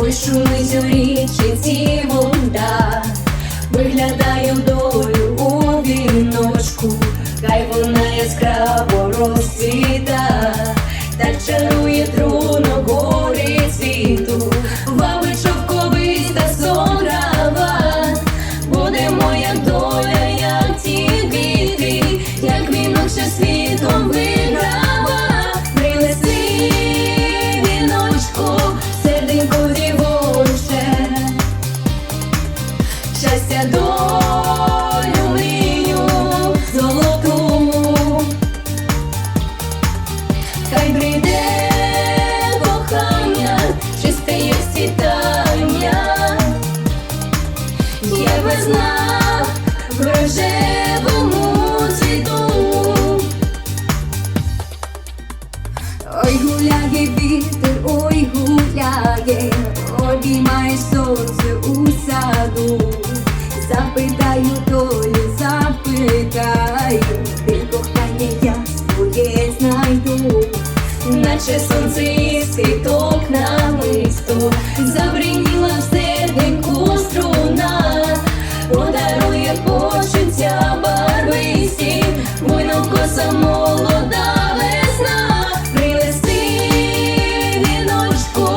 ой, шумить у хай прийде кохання, чисте є світання, є весна в рожевому цвіту. Ой, гуляє вітер, ой, гуляє, обіймає сонце у. Запитаю долю, запитаю, де кохання я своє знайду, наче сонце із світок намисто, забриніла в серденьку струна, подарує почуття барвисті, буйно коса молода весна, принеси віночку,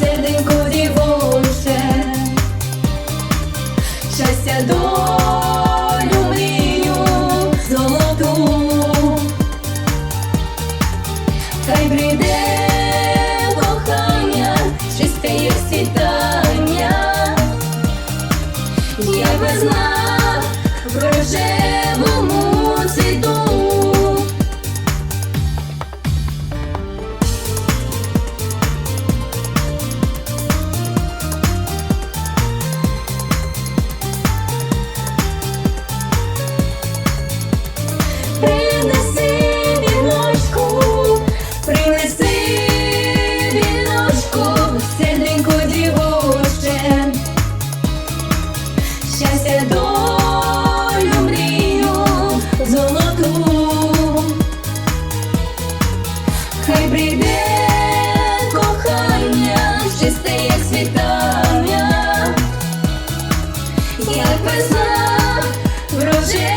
серденько дівоче, щастя долю хай прийде як без врожай.